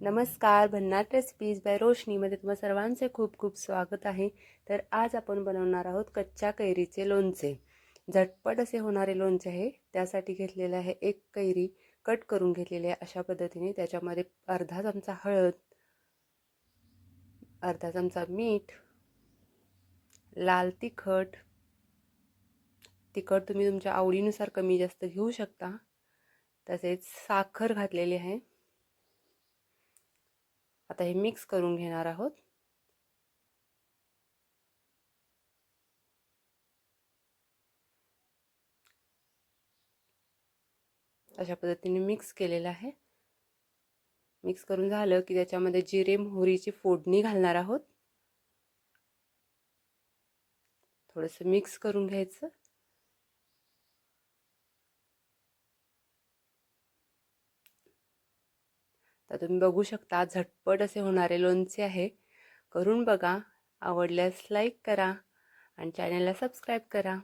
नमस्कार भन्नाट recipes bye रोशनीमध्ये तुम्हा सर्वांचे खूप खूप स्वागत आहे. तर आज आपण बनवणार आहोत कच्च्या कैरीचे लोणचे. झटपट असे होणारे लोणचे आहे त्यासाठी घेतलेले आहे एक कैरी. कट करून घेतलेली आहे अशा पद्धतीने. त्याच्यामध्ये अर्धा चमचा हळद अर्धा चमचा मीठ लाल तिखट. तिखट तुम्ही तुमच्या आवडीनुसार कमी जास्त घेऊ शकता. तसेच साखर घातलेली आहे. आता हे मिक्स करून घेणार आहोत. अशा पद्धतीने मिक्स केलेलं आहे. मिक्स करून झालं की त्याच्यामध्ये जिरे मोहरीची फोडणी घालणार आहोत. थोडंसं मिक्स करून घ्यायचं. तर तुम्ही बघू शकता झटपट असे होणारे लोणचे आहे. करून बघा आवडल्यास लाईक करा आणि चॅनलला सबस्क्राईब करा.